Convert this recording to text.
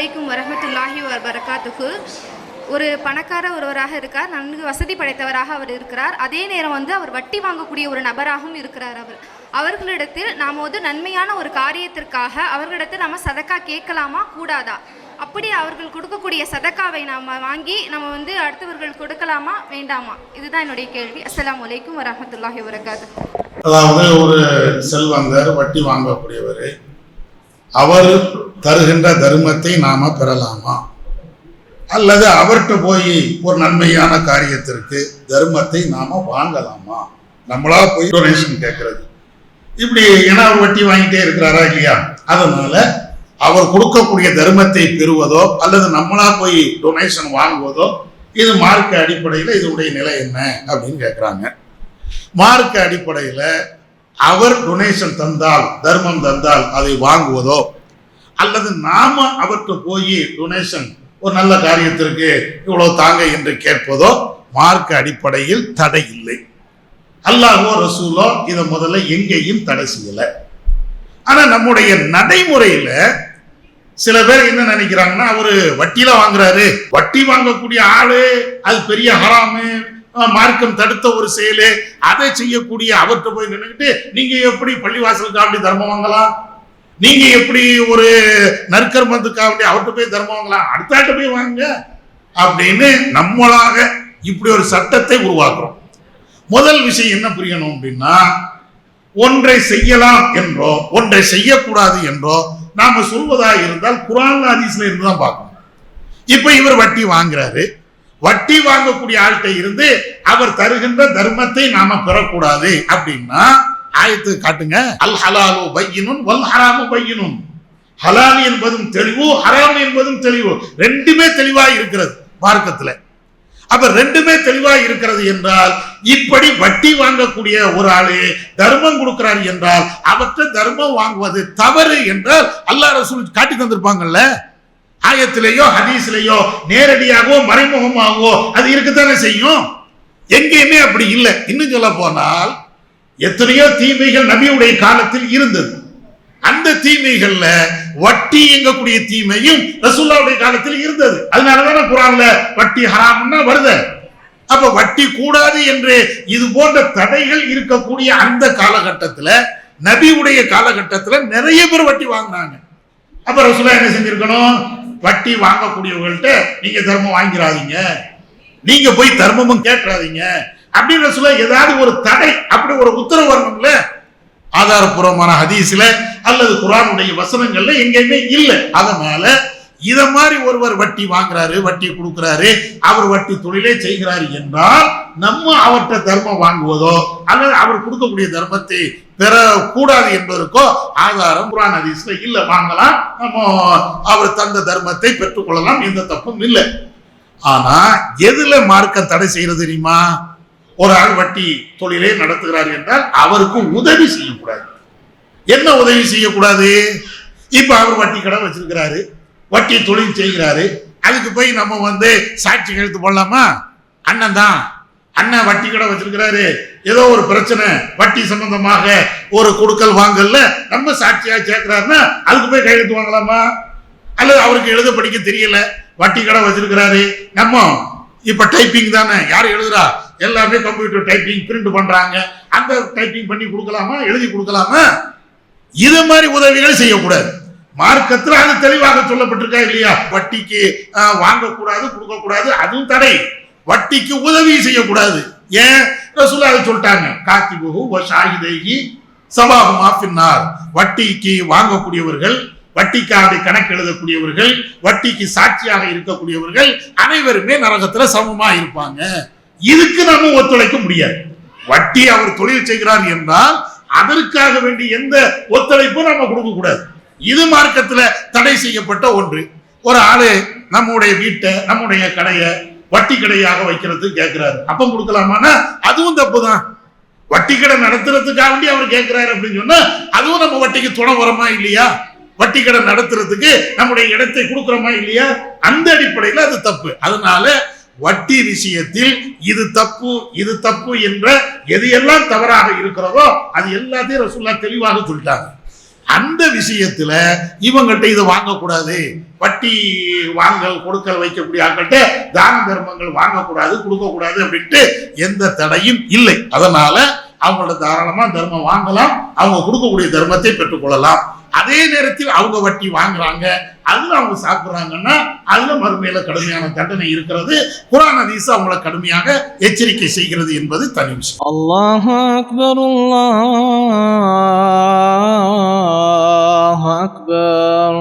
அலைக்கும் வரமத்துல்லாஹி வரகாத்துக்கு ஒரு பணக்கார ஒருவராக இருக்கார் நன்கு வசதி படைத்தவராக அவர் இருக்கிறார். அதே நேரம் வந்து அவர் வட்டி வாங்கக்கூடிய ஒரு நபராகவும் இருக்கிறார் அவர். அவர்களிடத்தில் நாம் வந்து நன்மையான ஒரு காரியத்திற்காக அவர்களிடத்தில் நம்ம சதக்கா கேட்கலாமா? கூடாதா? அப்படி அவர்கள் கொடுக்கக்கூடிய சதக்காவை நாம் வாங்கி நம்ம வந்து அடுத்தவர்கள் கொடுக்கலாமா? வேண்டாமா? இதுதான் என்னுடைய கேள்வி. அஸ்லாம் அலைக்கும் வரமத்துல்லாஹி வரகாத்து அதாவது ஒரு செல்வந்தர் வட்டி வாங்கக்கூடியவர் அவர் தருகின்ற தர்மத்தை நாம பெறலாமா? அல்லது அவர்கிட்ட போய் ஒரு நன்மையான காரியத்திற்கு தர்மத்தை நாம வாங்கலாமா? நம்மளா போய் டொனேஷன் கேட்கறது. இப்படி ஏன்னா அவர் வட்டி வாங்கிட்டே இருக்கிறாரா இல்லையா? அதனால அவர் கொடுக்கக்கூடிய தர்மத்தை பெறுவதோ அல்லது நம்மளா போய் டொனேஷன் வாங்குவதோ இது மார்க்க அடிப்படையில் இதனுடைய நிலை என்ன அப்படின்னு கேட்குறாங்க. மார்க்க அடிப்படையில் அவர் டொனேஷன் தந்தால் தர்மம் தந்தால் அதை வாங்குவதோ அல்லது நாம அவர்கிட்ட போய் டொனேஷன் ஒரு நல்ல காரியத்திற்கு இவ்வளவு தாங்க என்று கேட்பதோ மார்க் அடிப்படையில் தடை இல்லை. அல்லாஹோ ரசூலோ இதை முதல்ல எங்கேயும் தடை செய்யலை. ஆனா நம்முடைய நடைமுறையில சில பேர் என்ன நினைக்கிறாங்கன்னா அவரு வட்டியில வாங்குறாரு. வட்டி வாங்கக்கூடிய ஆளு அது பெரிய ஹராமு மார்க்கம் தடுத்த ஒரு செயலு அதை செய்யக்கூடிய அவர்கிட்ட போய் நின்னுக்கிட்டு நீங்க எப்படி பள்ளிவாசலுக்கு அப்படி தர்மம் வாங்கலாம்? நீங்க எப்படி ஒரு நற்கர்மத்துக்காக அவர்கிட்ட போய் தர்மம் வாங்கலாம் அடுத்த ஆட்ட போய் வாங்க அப்படின்னு நம்மளாக இப்படி ஒரு சட்டத்தை உருவாக்குறோம். முதல் விஷயம் என்ன புரியணும் அப்படின்னா ஒன்றை செய்யலாம் என்றோ ஒன்றை செய்யக்கூடாது என்றோ நாம சொல்வதாக இருந்தால் குரான் ஹதீஸ்ல இருந்து தான் பார்க்கணும். இப்ப இவர் வட்டி வாங்குறாரு. வட்டி வாங்கக்கூடிய ஆள்கிட்ட இருந்து அவர் தருகின்ற தர்மத்தை நாம பெறக்கூடாது அப்படின்னா ஆயத்தை காட்டுங்க. அல் ஹலாலு பையினும் வல் ஹராமு பையினும் ஹலால் என்பதும் தெளிவு ஹராம் என்பதும் தெளிவு. ரெண்டுமே தெளிவாக இருக்கிறது மார்க்கத்தில். அப்ப ரெண்டுமே தெளிவா இருக்கிறது என்றால் இப்படி வட்டி வாங்கக்கூடிய ஒரு ஆளு தர்மம் கொடுக்கிறார் என்றால் அவற்றை தர்மம் வாங்குவது தவறு என்றால் அல்லாஹ் ரசூல் காட்டி தந்திருப்பாங்கல்ல? ஆயத்திலேயோ ஹதீஸ்லேயோ நேரடியாகவோ மறைமுகமாகவோ அது இருக்கத்தானே செய்யும்? எங்கேயுமே அப்படி இல்லை. இன்னும் சொல்ல போனால் எத்தனையோ தீமைகள் நபியுடைய காலத்தில் இருந்தது. அந்த தீமைகள்ல வட்டி எங்கக்கூடிய தீமையும் ரசூல்லாவுடைய காலத்தில் இருந்தது. அதனாலதான் குரான்ல வட்டி ஹராம்னா வருது. அப்ப வட்டி கூடாது என்று இது போன்ற தடைகள் இருக்கக்கூடிய அந்த காலகட்டத்துல நபியுடைய காலகட்டத்துல நிறைய பேர் வட்டி வாங்கினாங்க. அப்ப ரசூலா என்ன செஞ்சிருக்கணும்? வட்டி வாங்கக்கூடியவங்கள்ட்ட நீங்க தர்மம் வாங்கிடாதீங்க நீங்க போய் தர்மமும் கேட்டுறாதீங்க அப்படின்னு சொல்ல ஏதாவது ஒரு தடை அப்படி ஒரு உத்தரவு வரணும்ல? ஆதாரபூர்வமான ஹதீஸ்ல அல்லது குரானுடைய வசனங்கள்ல எங்கேயுமே இல்லை. அதனால இத மாதிரி ஒருவர் வட்டி வாங்குறாரு வட்டி கொடுக்கிறாரு அவர் வட்டி தொழிலே செய்கிறாரு என்றால் நம்ம அவர்கிட்ட தர்மம் வாங்குவதோ அல்லது அவர் கொடுக்கக்கூடிய தர்மத்தை பெறக்கூடாது என்பதற்கோ ஆதாரம் குரான் ஹதீஸ்ல இல்ல. வாங்கலாம் நம்ம அவர் தந்த தர்மத்தை பெற்றுக்கொள்ளலாம் எந்த தப்பும் இல்லை. ஆனா எதுல மார்க்கம் தடை செய்யறது தெரியுமா? ஒரு ஆள் வட்டி தொழிலை நடத்துகிறார் என்றால் அவருக்கு உதவி செய்யக்கூடாது. என்ன உதவி செய்யக்கூடாது? இப்ப அவர் வட்டி கடை வச்சிருக்கிறாரு வட்டி தொழில் செய்கிறாரு அதுக்கு போய் நம்ம வந்து சாட்சி கழுத்து போடலாமா? அண்ணன் தான். அண்ணன் வட்டி கடை வச்சிருக்கிறாரு. ஏதோ ஒரு பிரச்சனை வட்டி சம்பந்தமாக ஒரு கொடுக்கல் வாங்கல்ல நம்ம சாட்சியா சேர்க்கிறாருன்னா அதுக்கு போய் கையெழுத்து வாங்கலாமா? அல்லது அவருக்கு எழுத படிக்க தெரியல வட்டி கடை வச்சிருக்கிறாரு நம்ம இப்ப டைப்பிங் தானே? யார் எழுதுறா? எல்லாமே கம்ப்யூட்டர் டைப்பிங் பிரிண்ட் பண்றாங்க. அந்த டைப்பிங் பண்ணி கொடுக்கலாமா? எழுதி கொடுக்கலாமா? இது மாதிரி உதவிகளை செய்யக்கூடாது. மார்க்கத்தில் அது தெளிவாக சொல்லப்பட்டிருக்கா இல்லையா? வட்டிக்கு வாங்கக்கூடாது கொடுக்கக்கூடாது அதுவும் தடை. வட்டிக்கு உதவி செய்யக்கூடாது. ஏன்? ரசூலா அதை சொல்லிட்டாங்க காத்திபுகு ஓ ஷாஹிதேகி சபாபு மாஃபின்னார் வட்டிக்கு வாங்கக்கூடியவர்கள் வட்டிக்காக கணக்கு எழுதக்கூடியவர்கள் வட்டிக்கு சாட்சியாக இருக்கக்கூடியவர்கள் அனைவருமே நரகத்துல சமமா இருப்பாங்க. இதுக்கு நம்ம ஒத்துழைக்க முடியாது. வட்டி அவர் தொழில் செய்கிறார் என்றால் அதற்காக வேண்டி எந்த ஒத்துழைப்பும் நம்ம கொடுக்க கூடாது. இது மார்க்கத்துல தடை செய்யப்பட்ட ஒன்று. ஒரு ஆளு நம்முடைய வீட்டை நம்முடைய கடையை வட்டி கடையாக வைக்கிறது கேட்கிறாரு அப்பம் கொடுக்கலாமான்னா அதுவும் தப்பு தான் வட்டி கடை நடத்துறதுக்காக வேண்டி அவர் கேட்கிறாரு அப்படின்னு சொன்னா அதுவும் நம்ம வட்டிக்கு துணை வரமா இல்லையா? வட்டி கடன் நடத்துறதுக்கு நம்முடைய இடத்தை கொடுக்குறோமா இல்லையா? அந்த அடிப்படையில் அது தப்பு. அதனால வட்டி விஷயத்தில் இது தப்பு இது தப்பு என்ற எது எல்லாம் தவறாக இருக்கிறதோ அது எல்லாத்தையும் ரசூல்லா தெளிவாக சொல்லிட்டாங்க. அந்த விஷயத்துல இவங்கள்ட்ட இதை வாங்கக்கூடாது. வட்டி வாங்கல் கொடுக்கல் வைக்கக்கூடிய ஆட்கள்கிட்ட தான தர்மங்கள் வாங்கக்கூடாது கொடுக்கக்கூடாது அப்படின்ட்டு எந்த தடையும் இல்லை. அதனால அவங்களோட தாராளமா தர்மம் வாங்கலாம். அவங்க கொடுக்கக்கூடிய தர்மத்தை பெற்றுக்கொள்ளலாம். அதே நேரத்தில் அவங்க வட்டி வாங்குறாங்க. அதுல அவங்க சாப்பிடுறாங்கன்னா அதுல மறுமையில கடுமையான தண்டனை இருக்கிறது. குரான் அதீஸ் அவங்கள கடுமையாக எச்சரிக்கை செய்கிறது என்பது தனி விஷயம். அல்லாஹ் அக்பர் அல்லாஹ் அக்பர்.